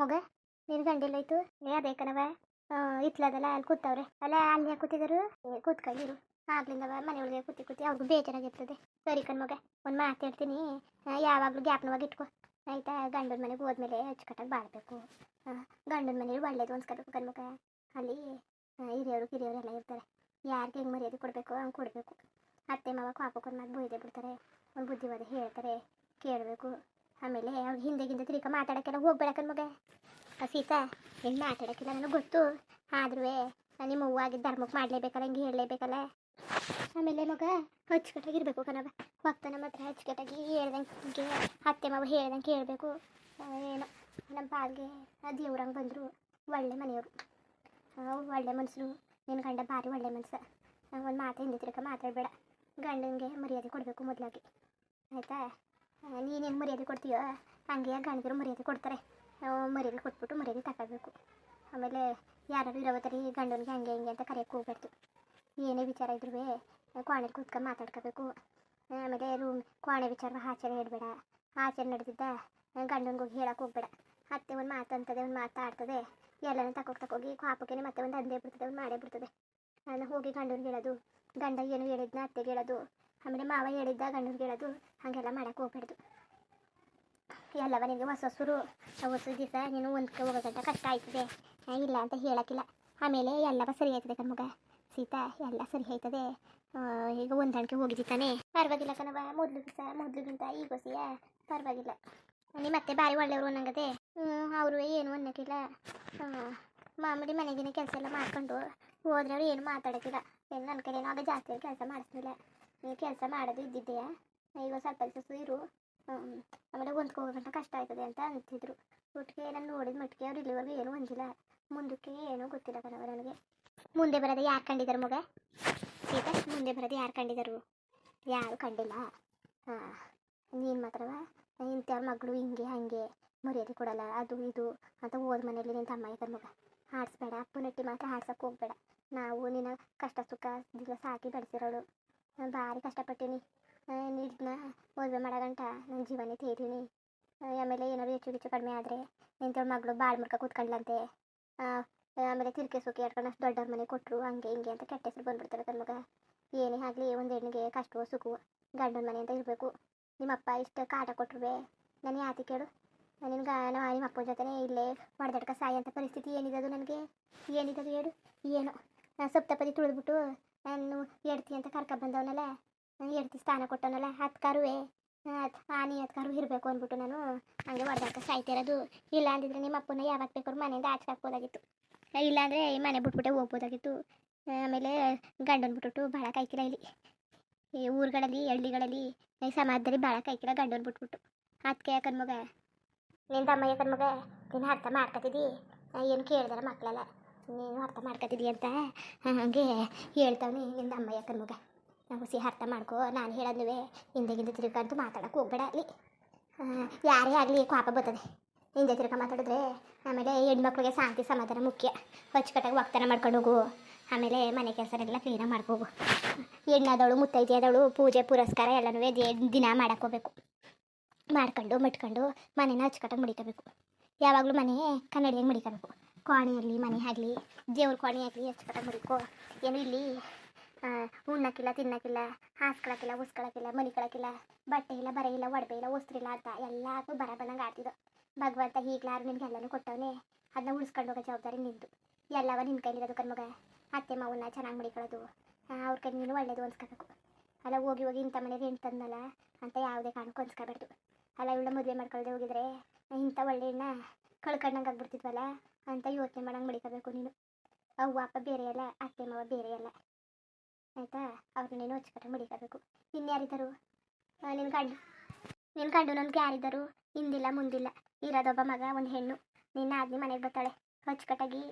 ಮಗ, ನಿನ್ ಗಂಡಿಲ್ಲೋಯ್ತು ಏ, ಅದೇ ಕಣವ ಇತ್ಲದಲ್ಲ ಅಲ್ಲಿ ಕೂತವ್ರೆ. ಅಲ್ಲ ಅಲ್ಲಿ ಕೂತಿದ್ರು ಕೂತ್ಕೊಂಡಿರು ಆಗ್ಲಿಂದವ ಮನೆಯೊಳಗೆ ಕೂತಿ ಕೂತಿ ಅವ್ರಿಗೂ ಬೇಜಾರಾಗಿರ್ತದೆ. ಸರಿ ಕಣ್ ಮಗ ಒಂದು ಮಾತಾಡ್ತೀನಿ ಯಾವಾಗಲೂ ಗ್ಯಾಪ್ನವಾಗ ಇಟ್ಕೊ. ಆಯ್ತಾ? ಗಂಡನ ಮನೆಗೆ ಹೋದ್ಮೇಲೆ ಅಚ್ಚುಕಟ್ಟಾಗಿ ಬಾಳ್ಬೇಕು. ಗಂಡನ ಮನೇಲಿ ಒಳ್ಳೇದು ಅನ್ಸ್ಕೋಬೇಕು ಕಣ್ಮಗ. ಅಲ್ಲಿ ಹಿರಿಯವರು, ಕಿರಿಯವರು ಎಲ್ಲ ಇರ್ತಾರೆ. ಯಾರಿಗೆ ಹೆಂಗೆ ಮರ್ಯಾದೆ ಕೊಡಬೇಕು, ಹಂಗೆ ಕೊಡಬೇಕು. ಅತ್ತೆ ಮಾವ ಕಾಪಕ್ಕೊಂದು ಮಾತು ಬೈದೇ ಬಿಡ್ತಾರೆ. ಒಂದು ಬುದ್ಧಿವಾದ ಹೇಳ್ತಾರೆ, ಕೇಳಬೇಕು. ಆಮೇಲೆ ಅವ್ರು ಹಿಂದೆ ಹಿಂದೆ ತಿರ್ಗ ಮಾತಾಡೋಕ್ಕೆಲ್ಲ ಹೋಗ್ಬೇಡ ಕಣ್ ಮಗ. ಸೀತಾ ಹೆಂಗೆ ಮಾತಾಡೋಕ್ಕಿಲ್ಲ ನನಗೆ ಗೊತ್ತು. ಆದ್ರೂ ನಿಮ್ಮ ಅವ್ವ ಆಗಿದ್ದ ಧರ್ಮಕ್ಕೆ ಮಾಡಲೇಬೇಕಲ್ಲ, ಹಿಂಗೆ ಹೇಳಲೇಬೇಕಲ್ಲ. ಆಮೇಲೆ ಮಗ ಅಚ್ಚುಕಟ್ಟಾಗಿರ್ಬೇಕು ಕಣವ ಹೋಗ್ತಾ ನಮ್ಮ ಹತ್ರ, ಅಚ್ಚುಕಟ್ಟಾಗಿ ಹೇಳ್ದಂಗೆ ಅತ್ತೆ ಮಾವ ಹೇಳ್ದಂಗೆ ಕೇಳಬೇಕು ಏನೋ ನಮ್ಮ ಪಾಲ್ಗೆ ದೇವ್ರಂಗೆ ಬಂದರು, ಒಳ್ಳೆ ಮನೆಯವರು. ಒಳ್ಳೆ ಮನುಷ್ಯರು ನಿನ್ನ ಗಂಡ ಭಾರಿ ಒಳ್ಳೆ ನಂಗೆ ಒಂದು ಮಾತು ಹಿಂದೆ ತಿರ್ಕ ಮಾತಾಡಬೇಡ. ಗಂಡನಿಗೆ ಮರ್ಯಾದೆ ಕೊಡಬೇಕು ಮೊದಲಾಗಿ. ಆಯಿತಾ? ನೀನು ಹೆಂಗೆ ಮರ್ಯಾದೆ ಕೊಡ್ತೀಯೋ? ಹಂಗೆ ಗಂಡದ್ರು ಮರ್ಯಾದೆ ಕೊಡ್ತಾರೆ. ಮರ್ಯಾದೆ ಕೊಟ್ಬಿಟ್ಟು ಮರ್ಯಾದೆ ತಗೋಬೇಕು. ಆಮೇಲೆ ಯಾರು ಇರೋವತ್ತರಿ ಗಂಡನಿಗೆ ಹಂಗೆ ಹಿಂಗೆ ಅಂತ ಕರೆಯೋಕೆ ಹೋಗ್ಬಾರ್ದು ಏನೇ ವಿಚಾರ ಇದ್ರೂ ಕೋಣೆಲಿ ಕೂತ್ಕೊಂಡು ಮಾತಾಡ್ಕೋಬೇಕು. ಆಮೇಲೆ ರೂಮ್ ಕ್ವಾಣೆ ವಿಚಾರ ಆಚರಣೆ ಹೇಳ್ಬೇಡ. ಆಚರಣೆ ನಡೆದಿದ್ದ ಗಂಡನಿಗೆ ಹೋಗಿ ಹೇಳಕ್ಕೆ ಹೋಗ್ಬೇಡ. ಅತ್ತೆ ಒಂದು ಮಾತು ಒಂದು ಮಾತಾಡ್ತದೆ ಎಲ್ಲನೂ ತಕೋಗಿ ತಕೋಗಿ ಕಾಪಕ್ಕೆ ಮತ್ತೆ ಒಂದು ಅಂದೇ ಬಿಡ್ತದೆ, ಒಂದು ಮಾಡೇ ಬಿಡ್ತದೆ. ನಾನು ಹೋಗಿ ಗಂಡನಿಗೆ ಹೇಳೋದು. ಗಂಡ ಏನು ಹೇಳಿದ್ನ ಅತ್ತೆಗೆ ಹೇಳೋದು. ಆಮೇಲೆ ಮಾವ ಹೇಳಿದ್ದ ಗಂಡನಿಗೆ ಹೇಳೋದು, ಹಾಗೆಲ್ಲ ಮಾಡೋಕೆ ಹೋಗ್ಬಾರ್ದು ಎಲ್ಲವ ನಿನಗೆ ಹೊಸ ಹೊಸರು ಹೊಸ ದಿವಸ ನೀನು ಒಂದಕ್ಕೆ ಹೋಗೋದಂತ ಕಷ್ಟ ಆಯ್ತದೆ. ಇಲ್ಲ ಅಂತ ಹೇಳೋಕ್ಕಿಲ್ಲ. ಆಮೇಲೆ ಎಲ್ಲವ ಸರಿ ಆಯ್ತದೆ ಕಣ್ಮಗ. ಸೀತಾ, ಎಲ್ಲ ಸರಿ ಆಯ್ತದೆ. ಈಗ ಹೊಂದಾಣಿಕೆ ಹೋಗಿದ್ದಿ ತಾನೇ? ಪರವಾಗಿಲ್ಲ ಕಣವ ಮೊದಲು ದಿವಸ, ಮೊದಲಿಗಿಂತ ಈಗ ಹೊಸಿಯ ಪರವಾಗಿಲ್ಲ. ನಿಮ್ಮ ಮತ್ತೆ ಭಾರಿ ಒಳ್ಳೆಯವರು ಅನ್ನಂಗದೆ? ಅವರು ಏನು ಅನ್ನೋಕ್ಕಿಲ್ಲ. ಮಾಮೂಲಿ ಮನೆಗಿನ ಕೆಲಸ ಎಲ್ಲ ಮಾಡ್ಕೊಂಡು ಹೋದ್ರವ್ರು ಏನು ಮಾತಾಡೋಕ್ಕಿಲ್ಲ. ಏನು ನನ್ನ ಕಡೆನೂ ಆಗ ಜಾಸ್ತಿ ಕೆಲಸ ಮಾಡಿಸ್ಲಿಲ್ಲ. ಕೆಲಸ ಮಾಡೋದು ಇದ್ದಿದ್ದೆಯಾ ಈಗ ಸ್ವಲ್ಪ ದಿವಸ ಇರು. ಆಮೇಲೆ ಹೊಂದ್ಕೋಬೇಕಂತ ಕಷ್ಟ ಆಯ್ತದೆ ಅಂತ ಅಂತಿದ್ರು. ಒಟ್ಟಿಗೆ ನಾನು ನೋಡಿದ ಮಟ್ಟಿಗೆ ಅವ್ರು ಇಲ್ಲಿವರೆಗೂ ಏನೂ ಹೊಂದಿಲ್ಲ. ಮುಂದಕ್ಕೆ ಏನೂ ಗೊತ್ತಿಲ್ಲ ಕಣವ ನನಗೆ. ಮುಂದೆ ಬರೋದು ಯಾರು ಕಂಡಿದ್ದಾರೆ ಮಗ? ಸೀತಾ, ಮುಂದೆ ಬರೋದು ಯಾರು ಕಂಡಿದ್ದಾರೆ ಯಾರು ಕಂಡಿಲ್ಲ. ಹಾಂ, ನೀನು ಮಾತ್ರವ? ಇಂಥವ್ರ ಮಗಳು ಹಿಂಗೆ, ಹಾಗೆ, ಮರ್ಯಾದೆ ಕೊಡಲ್ಲ, ಅದು ಇದು ಅಂತ ಹೋದ ಮನೇಲಿ ನಿನ್ನ ತಮ್ಮ ಇದ್ದಾರೆ ಮಗ. ಆಡಿಸ್ಬೇಡ ಅಪ್ಪನಟ್ಟಿ ಮಾತ್ರ ಹಾಡ್ಸಕ್ಕೆ ಹೋಗ್ಬೇಡ. ನಾವು ನಿನ್ನ ಕಷ್ಟ ಸುಖ ದಿನ ಸಾಕಿ ಬೆಳೆಸಿರೋಳು. ಭಾರಿ ಕಷ್ಟಪಟ್ಟೀನಿ. ನಿನ್ನ ಮದುವೆ ಮಾಡೋ ಗಂಟ ನನ್ನ ಜೀವನೇ ತೀರೀನಿ ಆಮೇಲೆ ಏನಾದ್ರು ಹೆಚ್ಚು ಹೆಚ್ಚು ಕಡಿಮೆ ಆದರೆ ನಿಂತ ಮಗಳು ಬಾಳ್ ಮುರ್ಕ ಕೂತ್ಕೊಂಡ್ಲಂತೆ ಆಮೇಲೆ ತಿರ್ಕೆ ಸುಖಿ ಹೇಳ್ಕೊಂಡು ಅಷ್ಟು ದೊಡ್ಡವ್ರ ಮನೆ ಕೊಟ್ಟರು ಹಂಗೆ ಹಿಂಗೆ ಅಂತ ಕೆಟ್ಟ ಹೆಸರು ಬಂದ್ಬಿಡ್ತಾರೆ ಮಗ. ಏನೇ ಆಗಲಿ ಒಂದು ಹೆಣ್ಣಿಗೆ ಕಷ್ಟವೋ ಸುಖವು ಗಂಡನ ಮನೆ ಅಂತ ಇರಬೇಕು. ನಿಮ್ಮಪ್ಪ ಇಷ್ಟು ಕಾಟ ಕೊಟ್ಟರುವೆ ನಾನು ಯಾತಿ ಕೇಳು. ನಿನ್ಗೆ ನಿಮ್ಮ ಅಪ್ಪನ ಜೊತೆನೇ ಇಲ್ಲೇ ಹೊಡೆದಾಡ್ಕ ಸಾಯಿ ಅಂತ ಪರಿಸ್ಥಿತಿ ಏನಿದದು ನನಗೆ? ಏನಿದೆ ಏನಿದದು ಹೇಳು? ಏನು. ನಾನು ಸಪ್ತಪದಿ ತುಳಿದ್ಬಿಟ್ಟು ನಾನು ಎಡ್ತಿ ಅಂತ ಕರ್ಕ ಬಂದವನಲ್ಲ? ಎಡ್ತಿ ಸ್ಥಾನ ಕೊಟ್ಟವನಲ್ಲ? ಹತ್ತು ಕಾರುವೆ ಆನಿ ಹತ್ತು ಕಾರು ಇರಬೇಕು ಅಂದ್ಬಿಟ್ಟು ನಾನು ಹಂಗೆ ಹೊಡೆದಾಕ ಸಾಯ್ತಿರೋದು ಇಲ್ಲ ಅಂದಿದ್ರೆ ನಿಮ್ಮ ಅಪ್ಪನ ಯಾವಾಗ ಬೇಕಾದ್ರೂ ಮನೆಯಿಂದ ಆಚೆ ಹಾಕ್ಬೋದಾಗಿತ್ತು. ಇಲ್ಲ ಅಂದರೆ ಈ ಮನೆ ಬಿಟ್ಬಿಟ್ಟೆ ಹೋಗ್ಬೋದಾಗಿತ್ತು. ಆಮೇಲೆ ಗಂಡನ ಬಿಟ್ಬಿಟ್ಟು ಭಾಳ ಕೈಕಿಲ್ಲ ಇಲ್ಲಿ? ಈ ಊರುಗಳಲ್ಲಿ, ಹಳ್ಳಿಗಳಲ್ಲಿ ಸಮಾಜದಲ್ಲಿ ಭಾಳ ಕೈಕಿಲ್ಲ ಗಂಡನ ಬಿಟ್ಬಿಟ್ಟು? ಅದಕ್ಕೆ ಯಾಕನ್ ಮಗ? ನಿಂದಮ್ಮ ಯಾಕನ್ ಮಗ? ನೀನು ಅರ್ಥ ಮಾಡ್ಕೊತಿದ್ದಿ ಏನು ಕೇಳ್ದಾರ ಮಕ್ಕಳಲ್ಲ ನೀನು ಅರ್ಥ ಮಾಡ್ಕೊತಿದ್ದಿ ಅಂತ? ಹಾಗೆ ಹೇಳ್ತಾವೆ ನಿಂದ ಅಮ್ಮ ಯಾಕನ್ ಮಗ? ನಾವು ಸಿ ಅರ್ಥ ಮಾಡ್ಕೋ, ನಾನು ಹೇಳೋದ್ನುವೆ. ಹಿಂದೆಗಿಂದ ತಿರ್ಗಂತೂ ಮಾತಾಡಕ್ಕೆ ಹೋಗ್ಬೇಡ ಅಲ್ಲಿ. ಯಾರೇ ಆಗಲಿ ಕೋಪ ಬರ್ತದೆ. ಹಿಂದೆ ತಿರ್ಗ ಮಾತಾಡಿದ್ರೆ ಆಮೇಲೆ ಹೆಣ್ಮಕ್ಳಿಗೆ ಶಾಂತಿ ಸಮಾಧಾನ ಮುಖ್ಯ. ಅಚ್ಚುಕಟ್ಟಾಗಿ ವಾಗ್ದಾನ ಮಾಡ್ಕೊಂಡು ಹೋಗು. ಆಮೇಲೆ ಮನೆ ಕೆಲಸನೆಲ್ಲ ಕ್ಲೀನಾಗಿ ಮಾಡ್ಕೋಗು ಹೆಣ್ಣಾದವಳು ಮುತ್ತೈದೆ ಆದವಳು ಪೂಜೆ, ಪುರಸ್ಕಾರ ಎಲ್ಲನೂ ದಿನ ಮಾಡಕ್ಕೋಬೇಕು ಮಾಡ್ಕೊಂಡು, ಮಟ್ಕೊಂಡು ಮನೇನ ಅಚ್ಚುಕಟ್ಟಾಗಿ ಮುಡಿಕೋಬೇಕು. ಯಾವಾಗಲೂ ಮನೆ ಕನ್ನಡಿಯಾಗಿ ಮುಡಿಕೋಬೇಕು. ಕೋಣೆ ಇರಲಿ ಮನೆ ಆಗಲಿ, ದೇವ್ರ ಕೋಣೆ ಆಗಲಿ, ಎಷ್ಟು ಅಚ್ಚುಕಟ್ಟಾಗಿ ಮುಡಿಕೋ ಏನು ಇಲ್ಲಿ ಉಣ್ಣಕ್ಕಿಲ್ಲ, ತಿನ್ನಕ್ಕಿಲ್ಲ, ಹಾಸ್ಕೊಳಕ್ಕಿಲ್ಲ, ಉಸ್ಕೊಳಕ್ಕಿಲ್ಲ ಮಲಿಕೊಳಕ್ಕಿಲ್ಲ ಬಟ್ಟೆ ಇಲ್ಲ, ಬರ ಇಲ್ಲ, ಒಡವೆ ಇಲ್ಲ, ವಸ್ತ್ರ ಇಲ್ಲ ಅಂತ ಎಲ್ಲಕ್ಕೂ ಬರ ಬಂದಂಗೆ ಆಡ್ತಿದ್ದು. ಭಗವಂತ ಈಗಲಾರು ನಿಮ್ಗೆಲ್ಲನೂ ಕೊಟ್ಟವನೇ ಅದನ್ನ ಉಳಿಸ್ಕೊಂಡು ಹೋಗೋ ಜವಾಬ್ದಾರಿ ನಿಂದು. ಎಲ್ಲವ ನಿನ್ನ ಕೈಲಿರೋದು ಕಣ್ಮಗ ಅತ್ತೆ ಮಾವನ್ನ ಚೆನ್ನಾಗಿ ಮಡಿಕೊಳ್ಳೋದು. ಅವ್ರ ಕೈ ನೀನು ಒಳ್ಳೇದು ಅನ್ಸ್ಕೋಬೇಕು. ಅಲ್ಲ, ಹೋಗಿ ಹೋಗಿ ಇಂಥ ಮನೆಗೆ ತಂದಲ್ಲ ಅಂತ ಯಾವುದೇ ಕಾರಣಕ್ಕೂ ಅನ್ಸ್ಕೋಬಾರ್ದು ಅಲ್ಲ, ಇವಳ ಮದುವೆ ಮಾಡ್ಕೊಳ್ಳದೆ ಹೋಗಿದ್ರೆ ಇಂಥ ಒಳ್ಳೆ ಹೆಣ್ಣ ಕಳ್ಕೊಂಡಂಗೆ ಆಗ್ಬಿಡ್ತಿದ್ವಲ್ಲ ಅಂತ ಯೋಚನೆ ಮಾಡಂಗೆ ಮಡಿಕಬೇಕು ನೀನು. ಅವ್ವ, ಅಪ್ಪ ಬೇರೆ ಅಲ್ಲ ಅತ್ತೆ, ಮಾವ ಬೇರೆ ಅಲ್ಲ ಆಯಿತಾ? ಅವ್ರನ್ನ ನೀನು ಅಚ್ಚುಕಟ್ಟಾಗಿ ಮಡಿಕಬೇಕು. ಇನ್ಯಾರಿದ್ದರು ನಿನ್ನ ಗಂಡು ನಿನ್ನ ಗಂಡು ನನ್ಗೆ ಯಾರಿದ್ದರು? ಹಿಂದಿಲ್ಲ, ಮುಂದಿಲ್ಲ. ಇರೋದೊಬ್ಬ ಮಗ, ಒಂದು ಹೆಣ್ಣು. ನಿನ್ನ ಆದ್ನಿ ಮನೆಗೆ ಬರ್ತಾಳೆ. ಅಚ್ಚುಕಟ್ಟಾಗಿ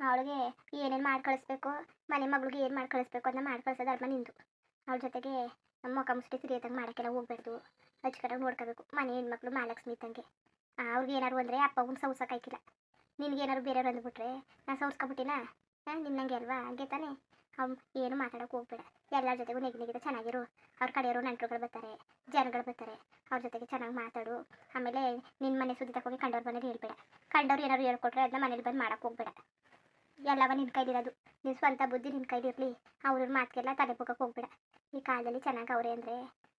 ಅವಳಿಗೆ ಏನೇನು ಮಾಡಿ ಕಳಿಸ್ಬೇಕು ಮನೆ ಮಗಳಿಗೆ ಏನು ಮಾಡಿ ಕಳಿಸ್ಬೇಕು ಅದನ್ನ ಮಾಡಿ ಕಳ್ಸೋದು ಧರ್ಮ ನಿಂದು. ಅವ್ಳ ಜೊತೆಗೆ ನಮ್ಮ ಮುಖ ಮುಷ್ಟಿ ತಿರಿಯೋದಂಗೆ ಮಾಡೋಕ್ಕೆಲ್ಲ ಹೋಗ್ಬಾರ್ದು. ಅಚ್ಚುಕಟ್ಟಾಗಿ ನೋಡ್ಕೋಬೇಕು. ಮನೆ ಹೆಣ್ಮಕ್ಳು ಮಹಾಲಕ್ಷ್ಮಿ ಇದ್ದಂಗೆ. ಅವ್ರಿಗೆ ಏನಾರು ಅಂದರೆ ಅಪ್ಪಗೂ ಸೌಸಕ್ಕಾಯ್ಕಿಲ್ಲ ನಿನಗೇನಾರು ಬೇರೆಯವ್ರು ಅಂದ್ಬಿಟ್ರೆ ನಾನು ಸೌಸ್ಕೊಬಿಟ್ಟಿನ ಹಾಂ, ನಿನ್ನಂಗೆ ಅಲ್ವಾ? ಹಂಗೆ ತಾನೇ. ಅವ್ನು ಏನು ಮಾತಾಡೋಕೆ ಹೋಗ್ಬೇಡ. ಎಲ್ಲರ ಜೊತೆಗೂ ನೆಗೆ ನೆಗೆದ ಚೆನ್ನಾಗಿರು. ಅವ್ರ ಕಡೆಯವರು ನಂಟರುಗಳು ಬರ್ತಾರೆ, ಜನಗಳು ಬರ್ತಾರೆ. ಅವ್ರ ಜೊತೆಗೆ ಚೆನ್ನಾಗಿ ಮಾತಾಡು. ಆಮೇಲೆ ನಿನ್ನ ಮನೆ ಸುದ್ದಿ ತಗೋಗಿ ಕಂಡವ್ರು ಬಂದರೆ ಹೇಳ್ಬೇಡ. ಕಂಡವ್ರು ಏನಾದ್ರು ಹೇಳ್ಕೊಟ್ರೆ ಅದನ್ನ ಮನೇಲಿ ಬಂದು ಮಾಡೋಕೆ ಹೋಗ್ಬೇಡ. ಎಲ್ಲವ ನಿನ್ನ ಕೈಲಿರೋದು. ನಿನ್ನ ಸ್ವಂತ ಬುದ್ಧಿ ನಿನ್ನ ಕೈಲಿರಲಿ. ಅವ್ರ ಮಾತಿಗೆಲ್ಲ ತಲೆ ಬುಕ್ಕಕ್ಕೆ ಹೋಗ್ಬೇಡ. ಈ ಕಾಲದಲ್ಲಿ ಚೆನ್ನಾಗಿ ಅವರೇ ಅಂದರೆ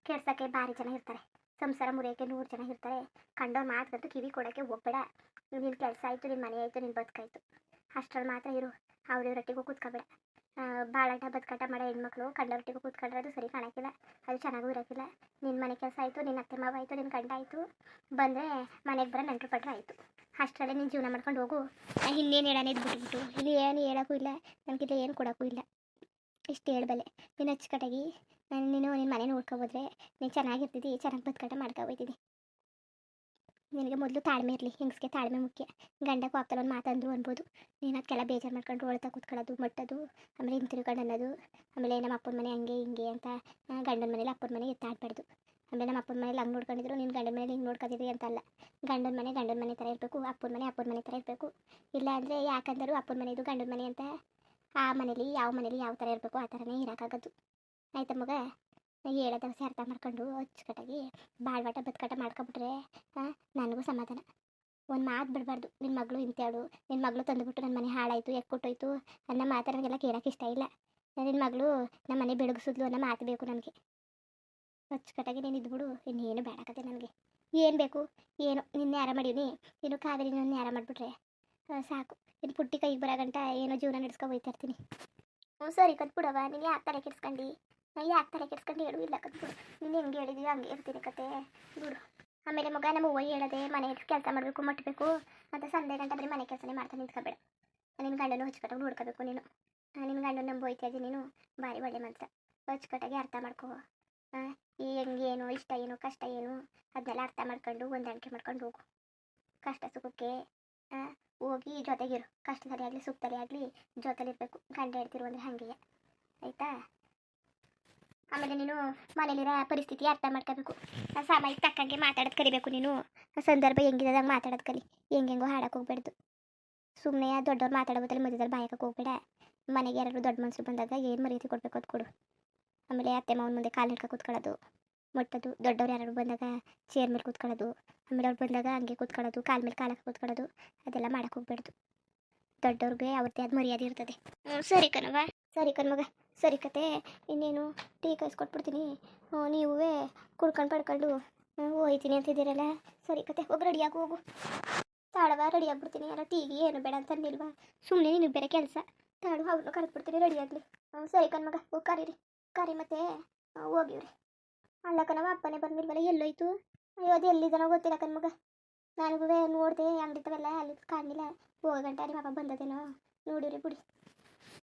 ಕೆಡ್ಸೋಕ್ಕೆ ಭಾರಿ ಜನ ಇರ್ತಾರೆ. ಸಂಸಾರ ಮುರಿಯೋಕ್ಕೆ ನೂರು ಜನ ಇರ್ತಾರೆ. ಕಂಡವ್ರ ಮಾತುಗಂತೂ ಕಿವಿ ಕೊಡೋಕ್ಕೆ ಹೋಗಬೇಡ. ನಿನ್ನ ಕೆಲಸ ಆಯಿತು ನಿನ್ನ ಮನೆ ಆಯಿತು ನಿನ್ನ ಬದುಕಾಯ್ತು. ಅಷ್ಟರಲ್ಲಿ ಮಾತ್ರ ಇರು. ಅವ್ರ ಇವರೊಟ್ಟಿಗೂ ಕೂತ್ಕೋಬೇಡ. ಬಾಳಾಟ ಬದುಕಾಟ ಮಾಡೋ ಹೆಣ್ಮಕ್ಳು. ಕಂಡವ್ರೊಟ್ಟಿಗೂ ಕೂತ್ಕೊಂಡ್ರೆ ಅದು ಸರಿ ಕಾಣಕ್ಕಿಲ್ಲ ಅದು ಚೆನ್ನಾಗೂ ಇರೋಕ್ಕಿಲ್ಲ ನಿನ್ನ ಮನೆ ಕೆಲಸ ಆಯಿತು ನಿನ್ನ ಅತ್ತೆ ಮಾವ ಆಯಿತು ನಿನ್ನ ಗಂಡ ಆಯಿತು. ಬಂದರೆ ಮನೆಗೆ ಬರೋ ನೆಂಟರು ಪಟ್ರೆ ಆಯಿತು. ಅಷ್ಟರಲ್ಲೇ ನೀನು ಜೀವನ ಮಾಡ್ಕೊಂಡು ಹೋಗು. ಇನ್ನೇನು ಹೇಳೋಣ ಇದು ಬಿಟ್ಬಿಟ್ಟು. ಇಲ್ಲಿ ಏನು ಹೇಳೋಕ್ಕೂ ಇಲ್ಲ. ನನಗಿಲ್ಲ ಏನು ಕೊಡೋಕ್ಕೂ ಇಲ್ಲ. ಇಷ್ಟು ಹೇಳಬಲ್ಲೆ. ನೀನು ಅಚ್ಚುಕಟ್ಟಾಗಿ ನಾನು ನೀನು ನಿನ್ನ ಮನೆ ನೋಡ್ಕೊಬೋದ್ರೆ ನೀನು ಚೆನ್ನಾಗಿರ್ತಿದ್ದಿ ಚೆನ್ನಾಗಿ ಬದುಕಾಟ ಮಾಡ್ಕೊಬೋಯ್ತಿದ್ದಿ ನಿನಗೆ ಮೊದಲು ತಾಳ್ಮೆ ಇರಲಿ, ಹೆಂಗಸ್ಗೆ ತಾಳ್ಮೆ ಮುಖ್ಯ. ಗಂಡ ಕೋಪದಲ್ಲಿ ಒಂದು ಮಾತಂದ್ರು ಅನ್ಬೋದು. ನೀನು ಅದಕ್ಕೆಲ್ಲ ಬೇಜಾರು ಮಾಡ್ಕೊಂಡು ಒಳ್ತಾ ಕೂತ್ಕೊಳ್ಳೋದು, ಮಟ್ಟೋದು, ಆಮೇಲೆ ಹಿಂತಿರುಗಂಡು ಅನ್ನೋದು, ಆಮೇಲೆ ನಮ್ಮ ಅಪ್ಪನ ಮನೆ ಹಂಗೆ ಹಿಂಗೆ ಅಂತ ಗಂಡನ ಮನೇಲಿ ಅಪ್ಪನ ಮನೆ ಎತ್ತಾಡ್ಬಾರ್ದು ಆಮೇಲೆ ನಮ್ಮ ಅಪ್ಪನ ಮನೇಲಿ ಹಂಗೆ ನೋಡ್ಕೊಂಡಿದ್ರು ನಿನ್ನ ಗಂಡನ ಮನೇಲಿ ಹಿಂಗೆ ನೋಡ್ಕೊಂಡಿದ್ರಿ ಅಂತ ಅಲ್ಲ. ಗಂಡನ ಮನೆ ಗಂಡನ ಮನೆ ಥರ ಇರಬೇಕು, ಅಪ್ಪನ ಮನೆ ಅಪ್ಪನ ಮನೆ ಥರ ಇರಬೇಕು. ಇಲ್ಲ ಅಂದರೆ ಯಾಕಂದರೂ ಅಪ್ಪನ ಮನೆಯದು ಗಂಡನ ಮನೆ ಅಂತ, ಆ ಮನೇಲಿ, ಯಾವ ಮನೇಲಿ ಯಾವ ಥರ ಇರಬೇಕು ಆ ಥರನೇ ಇರೋಕ್ಕಾಗದು ಆಯ್ತಾ ಮಗ? ಹೇಳೋದ ಅರ್ಥ ಮಾಡ್ಕೊಂಡು ಅಚ್ಚುಕಟ್ಟಾಗಿ ಬಾಳ್ವಾಟ ಬದುಕಾಟ ಮಾಡ್ಕೊಬಿಟ್ರೆ ನನಗೂ ಸಮಾಧಾನ. ಒಂದು ಮಾತು ಬಿಡಬಾರ್ದು. ನಿನ್ನ ಮಗಳು ಇಂತ್ಯಾಳು. ನಿನ್ನ ಮಗಳು ತಂದುಬಿಟ್ಟು ನನ್ನ ಮನೆ ಹಾಳಾಯಿತು, ಎಕ್ಕೊಟ್ಟೋಯ್ತು ಅನ್ನೋ ಮಾತು ನನಗೆಲ್ಲ ಕೇಳೋಕೆ ಇಷ್ಟ ಇಲ್ಲ. ನಿನ್ನ ಮಗಳು ನಮ್ಮ ಮನೆ ಬೆಳಗಿಸಿದ್ಲು ಅನ್ನೋ ಮಾತು ಬೇಕು ನನಗೆ. ಅಚ್ಚುಕಟ್ಟಾಗಿ ನೀನು ಇದ್ಬಿಡು ಇನ್ನೇನು ಬೇಡಾಕತ್ತೆ ನನಗೆ. ಏನು ಬೇಕು? ಏನು? ನಿನ್ನೆ ಯಾರ ಮಾಡೀನಿ? ಇನ್ನು ಕಾವೇರಿ ನನ್ನ ಯಾರ ಮಾಡಿಬಿಟ್ರೆ? ಸಾಕು. ಇನ್ನು ಪುಟ್ಟಿ ಕೈಗೆ ಬರೋ ಗಂಟ ಏನೋ ಜೀವನ ನಡೆಸ್ಕೊ ಹೋಗ್ತಾ ಇರ್ತೀನಿ. ಹ್ಞೂ ಸರಿ ಕತ್ಬಿಡವ ನೀನು ಯಾಕೆ ತಲೆ ಕೆಡ್ಸ್ಕೊಂಡು? ಯಾಕೆ ತಲೆ ಕೆಡ್ಸ್ಕೊಂಡು ಹೇಳು, ಇಲ್ಲ ಕತ್ಬಿಡು ನೀನು ಹೆಂಗೆ ಹೇಳಿದೀವಿ ಹಂಗೆ ಇರ್ತೀನಿ ಕತೆ. ಬಿಡು ಆಮೇಲೆ ಮಗ ನಮ್ಮ ಅವ್ವ ಹೇಳದೆ, ಮನೆ ಕೆಲಸ ಮಾಡಬೇಕು ಮಟ್ಟಬೇಕು ಮತ್ತು ಸಂಜೆ ಗಂಟೆ ಬರೀ ಮನೆ ಕೆಲಸನೇ ಮಾಡ್ತಾ ನಿಂತ್ಕೊಬೇಡ. ನಿನ್ನ ಗಂಡನೂ ಹಚ್ಕಟ್ಟಾಗಿ ನೋಡ್ಕೋಬೇಕು ನೀನು. ನಿನ್ನ ಗಂಡನ ನಂಬು, ಹೋಯ್ತಾ ನೀನು. ಭಾರಿ ಒಳ್ಳೆ ಮನ್ಸ ಹಚ್ಕಟ್ಟಾಗಿ ಅರ್ಥ ಮಾಡ್ಕೋ. ಹೆಂಗೇನು ಇಷ್ಟ ಏನು, ಕಷ್ಟ ಏನು ಅದನ್ನೆಲ್ಲ ಅರ್ಥ ಮಾಡ್ಕೊಂಡು ಹೊಂದಾಣಿಕೆ ಮಾಡ್ಕೊಂಡು ಹೋಗು. ಕಷ್ಟ ಸುಖಕ್ಕೆ ಹೋಗಿ ಜೊತೆಗಿರು. ಕಷ್ಟದಲ್ಲಿ ಆಗಲಿ ಸುಖದಲ್ಲಿ ಆಗಲಿ ಜೊತೆಲಿರ್ಬೇಕು. ಗಂಡ ಹೇಳ್ತಿರು ಅಂದರೆ ಹಾಗೆ ಆಯಿತಾ? ಆಮೇಲೆ ನೀನು ಮನೇಲಿರೋ ಪರಿಸ್ಥಿತಿ ಅರ್ಥ ಮಾಡ್ಕೋಬೇಕು. ಸಮಯಕ್ಕೆ ತಕ್ಕಂಗೆ ಮಾತಾಡೋದು ಕಲಿಬೇಕು ನೀನು. ಸಂದರ್ಭ ಹೆಂಗಿದಾಗ ಮಾತಾಡೋದು ಕಲಿ. ಹೆಂಗೆಂಗೋ ಹಾಡಕ್ಕೆ ಹೋಗ್ಬೇಡ್ದು ಸುಮ್ಮನೆ ದೊಡ್ಡವ್ರು ಮಾತಾಡೋದ್ರೆ ಮಧ್ಯದಲ್ಲಿ ಬಾಯಕ್ಕೆ ಹೋಗ್ಬೇಡ. ಮನೆಗೆ ಯಾರಾದ್ರು ದೊಡ್ಡ ಮನುಷ್ಯರು ಬಂದಾಗ ಏನು ಮರ್ಯಾದೆ ಕೊಡಬೇಕು ಅದು ಕೊಡು. ಆಮೇಲೆ ಅತ್ತೆ ಮಾವನ ಮುಂದೆ ಕಾಲು ಹಿಡ್ಕೊ ಕೂತ್ಕೊಳ್ಳೋದು. ಮುಟ್ಟೋದು ದೊಡ್ಡವ್ರು ಯಾರು ಬಂದಾಗ ಚೇರ್ ಮೇಲೆ ಕೂತ್ಕೊಳ್ಳೋದು. ಆಮೇಲೆ ಅವ್ರು ಬಂದಾಗ ಹಂಗೆ ಕೂತ್ಕೊಳ್ಳೋದು, ಕಾಲ ಮೇಲೆ ಕಾಲಕ್ಕೆ ಕೂತ್ಕೊಳ್ಳೋದು. ಅದೆಲ್ಲ ಮಾಡಕ್ಕೆ ಹೋಗ್ಬೇಡ್ದು ದೊಡ್ಡವ್ರಿಗೆ ಅವ್ರದ್ದೇ ಆದ ಮರ್ಯಾದೆ ಇರ್ತದೆ. ಹ್ಞೂ ಸರಿ ಕಣವ ಸರಿ ಕಣ್ಮಗ ಸರಿ ಕತೆ, ಇನ್ನೇನು ಟೀ ಕಾಯಿಸ್ಕೊಟ್ಬಿಡ್ತೀನಿ ನೀವೇ ಕುಡ್ಕೊಂಡು ಪಡ್ಕೊಂಡು ಹೋಯ್ತೀನಿ ಅಂತಿದ್ದೀರಲ್ಲ? ಸರಿ ಕತೆ, ಹೋಗಿ ರೆಡಿಯಾಗಿ ಹೋಗು. ತಾಳವ ರೆಡಿ ಆಗ್ಬಿಡ್ತೀನಿ. ಎಲ್ಲ ಟೀಗೆ ಏನು ಬೇಡ ಅಂತ ಅಂದಿಲ್ವಾ? ಸುಮ್ಮನೆ ನೀನು ಬೇರೆ ಕೆಲಸ. ತಾಳು ಅವ್ರನ್ನ ಕರೆದ್ಬಿಡ್ತೀನಿ ರೆಡಿ ಆಗಲಿ. ಹ್ಞೂ ಸರಿ ಕಣ್ಮಗ ಹೋಗಿ ಕರೀರಿ. ಕರಿ ಮತ್ತೆ ಹೋಗಿವ್ರಿ ಅಲ್ಲ ಕಣವ ಅಪ್ಪನೇ ಬಂದಿಲ್ವಲ್ಲ, ಎಲ್ಲೋಯ್ತು? ಅಯ್ಯೋ, ಅದು ಎಲ್ಲಿದ್ದಾನೋ ಗೊತ್ತಿಲ್ಲ ಕಣ್ಮಗ ನನಗೂ ನೋಡಿದೆ ಅಂಗಡಿತವೆಲ್ಲ ಅಲ್ಲಿ ಕಾಣಲಿಲ್ಲ. ಹೋಗೋ ಗಂಟೆ ಬಂದದೇನೋ. ನೋಡಿರಿ ಬಿಡಿ.